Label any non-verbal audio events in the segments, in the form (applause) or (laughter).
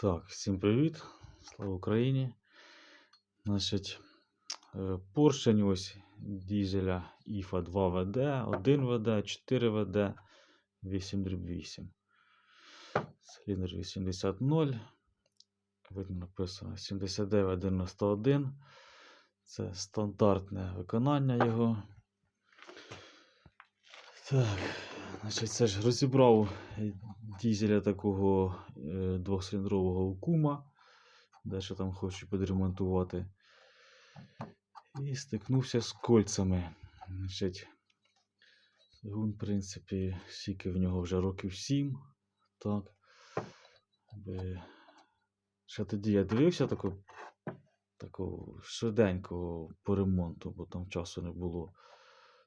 Так, всім привіт! Слава Україні! Значить, е, поршень ось дізеля IFA 2 ВД, 1 ВД, 4 ВД, 8 дріб 8. Циліндр 80.0. Видно написано 7991. Це стандартне виконання його. Так, значить, це ж розібрав дізеля такого е, двохциліндрового кума. Дещо там хочу підремонтувати. І стикнувся з кольцями. Значить, двигун, в принципі, скільки в нього вже років 7. Так. Ще тоді я дивився таку, таку швиденько по ремонту, бо там часу не було.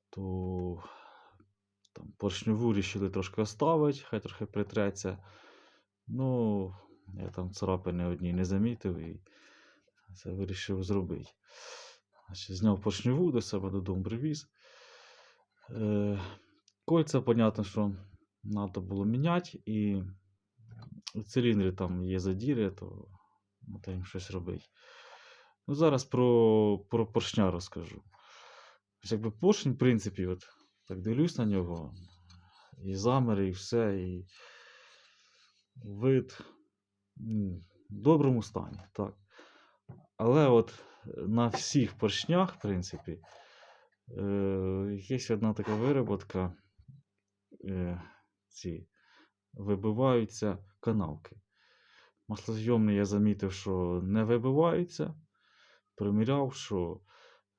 То там поршневу рішили трошки оставити, хай трохи притреться. Ну, я там царапини одні не замітив і це вирішив зробити. Значить, зняв поршневу до себе додому привіз. Е, кольця, понятно, що треба було міняти, і в циліндрі там є задіри, то треба їм щось робити. Ну, зараз про, про поршня розкажу. Якби поршень, в принципі, от, так дивлюсь на нього, і замери, і все, і вид в доброму стані. Так. Але от на всіх поршнях, в принципі, е, є одна така вироботка, е, ці вибиваються канавки. Маслозйомний я замітив, що не вибиваються. Приміряв, що,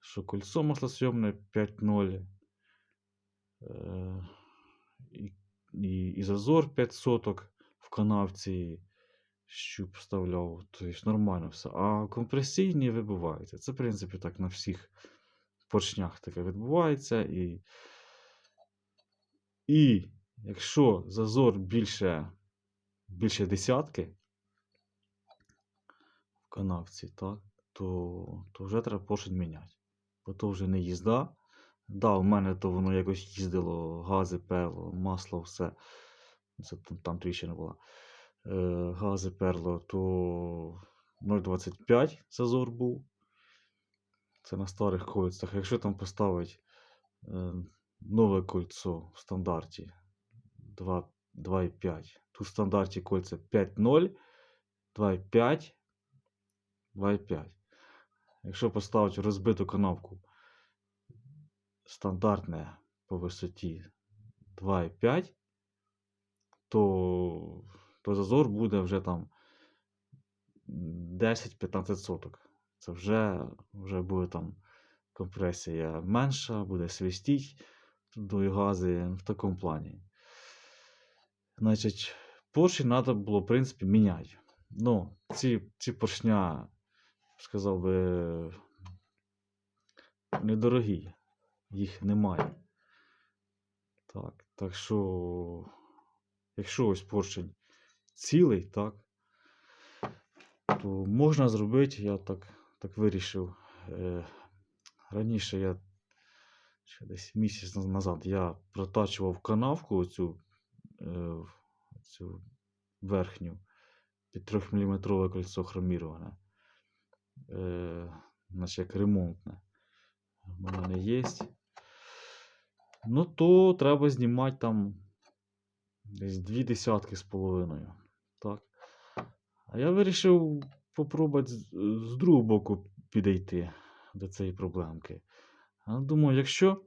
що кольцо маслосйомне 5.0. І, і зазор 5 соток в канавці щуп вставляв. Тобто нормально все. А компресійні вибиваються. Це, в принципі, так на всіх поршнях таке відбувається. І, і якщо зазор більше, більше десятки в канавці, так, то, то вже треба поршень міняти. Бо то вже не їзда. Да, у мене то воно якось їздило, гази, перло, масло, все. Це там, там тріщина була. Е, гази перло, то 0,25 зазор був. Це на старих кольцях. Якщо там поставити е, нове кольцо в стандарті 2,5. Тут в стандарті кольця 5,0, 2,5, 2,5. Якщо поставити розбиту канавку стандартне по висоті 2,5, то, то зазор буде вже там 10-15 соток. Це вже, вже буде там компресія менша, буде свистіть до гази в такому плані. Значить, поршень треба було, в принципі, міняти. Ну, ці, ці поршня, сказав би, недорогі їх немає. Так, так що, якщо ось поршень цілий, так, то можна зробити, я так, так вирішив. Е, раніше я ще десь місяць назад я протачував канавку оцю, е, цю верхню під 3 мм кольцо хроміроване. Е, значить, як ремонтне. У мене є. Ну, то треба знімати там десь дві десятки з половиною. Так. А я вирішив попробувати з, другого боку підійти до цієї проблемки. Думаю, якщо,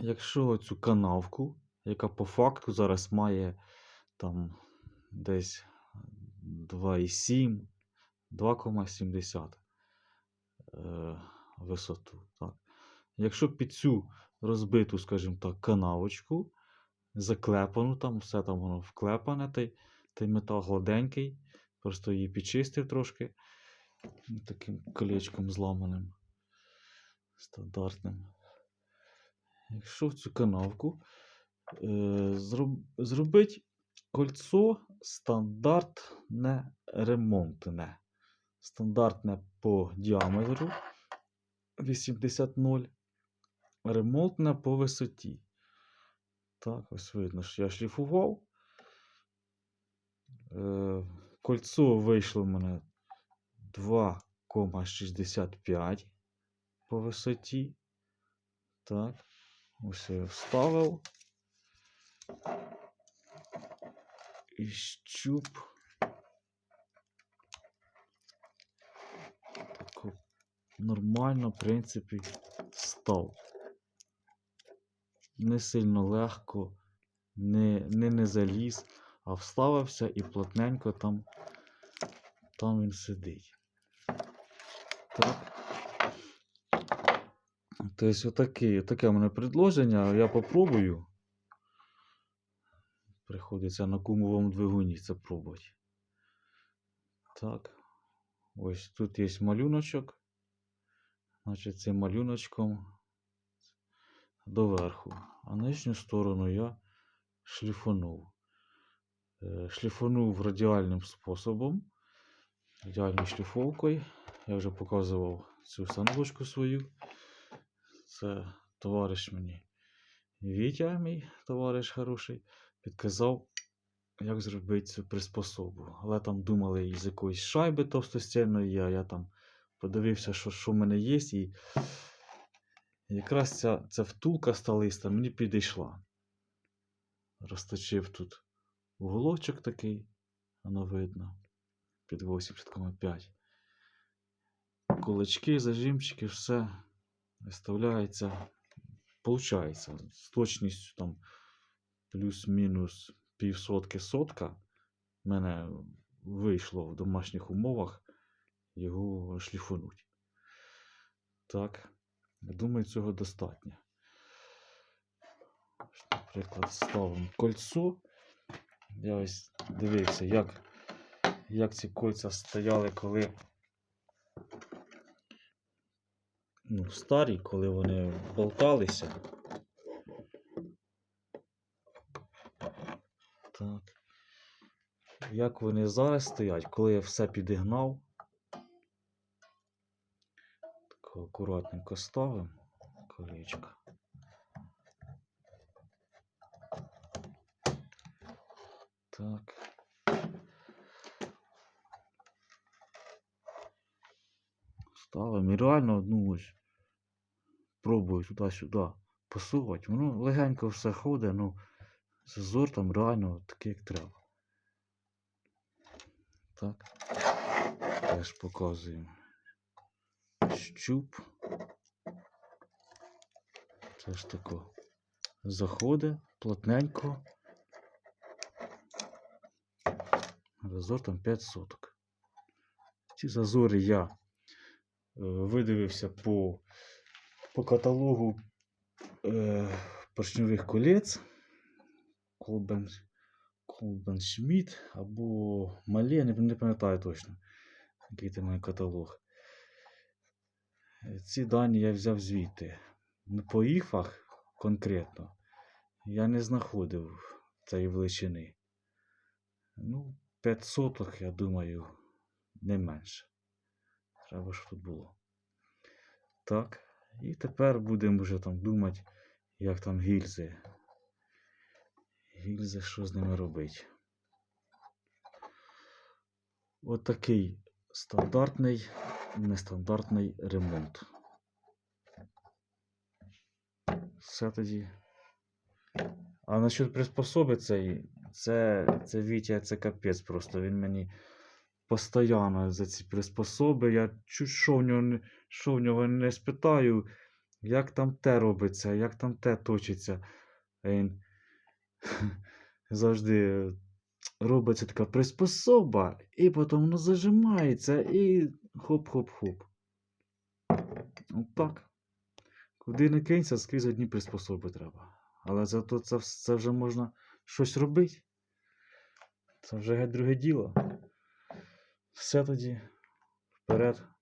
якщо цю канавку, яка по факту зараз має там десь 2,7, 2,70 е, висоту. Так. Якщо під цю розбиту, скажімо так, канавочку, заклепану, там все там воно вклепане, той, той метал гладенький, просто її підчистив трошки таким колечком зламаним, стандартним. Якщо в цю канавку е, зроб, зробити кольцо стандартне ремонтне. Стандартне по діаметру 80,0 ремонтна по висоті. Так, ось видно, що я шліфував. Е, кольцо вийшло в мене 2,65 по висоті. Так, ось я вставив. І щуп. Тако нормально, в принципі, став. Не сильно легко, не, не, не заліз, а вставився і плотненько там, там він сидить. Так. Тобто, отаке, таке в мене предложення, я попробую. Приходиться на кумовому двигуні це пробувати. Так. Ось тут є малюночок. Значить, цим малюночком доверху. А нижню сторону я шліфанув. Е, Шліфанув радіальним способом. Радіальною шліфовкою. Я вже показував цю сандочку свою. Це товариш мені Вітя, мій товариш хороший, підказав, як зробити цю приспособу. Але там думали із якоїсь шайби товстостільної, а я там подивився, що, що в мене є, і якраз ця, ця втулка сталиста мені підійшла. Розточив тут уголочок такий, воно видно, під 80,5. Кулачки, зажимчики, все виставляється. Получається, з точністю там плюс-мінус півсотки сотка. В мене вийшло в домашніх умовах його шліфануть. Так, думаю, цього достатньо. Наприклад, ставимо кольцо. Я ось дивився, як, як ці кольця стояли, коли ну, старі, коли вони болталися. Так. Як вони зараз стоять, коли я все підігнав. Акуратненько ставимо колечко. Так. Ставимо і реально ну ось. Пробую туди-сюди посувати. Воно легенько все ходить, ну зазор там реально такий, як треба. Так. Теж показуємо. Щуп. Це ж тако. Заходить плотненько. Зазор там 5 соток. Ці зазори я е, видивився по, по каталогу е, поршньових колець. Колбен, Колбен Шмідт або Мале, не, не пам'ятаю точно, який це має каталог. Ці дані я взяв звідти. Ну, По іфах конкретно я не знаходив цієї величини. Ну, 5 соток, я думаю, не менше. Треба, щоб тут було. Так. І тепер будемо вже там думати, як там гільзи. Гільзи, що з ними робити. От такий стандартний, нестандартний ремонт. Все тоді. А насчет приспособи цей, це, це Вітя, це капець просто. Він мені постійно за ці приспособи. Я чуть що в нього, що в нього не спитаю, як там те робиться, як там те точиться. Він (laughs) завжди робиться така приспособа, і потім воно зажимається і хоп-хоп-хоп. Отак. Куди не кинься, скрізь одні приспособи треба. Але зато це, це вже можна щось робити. Це вже геть друге діло. Все тоді. Вперед.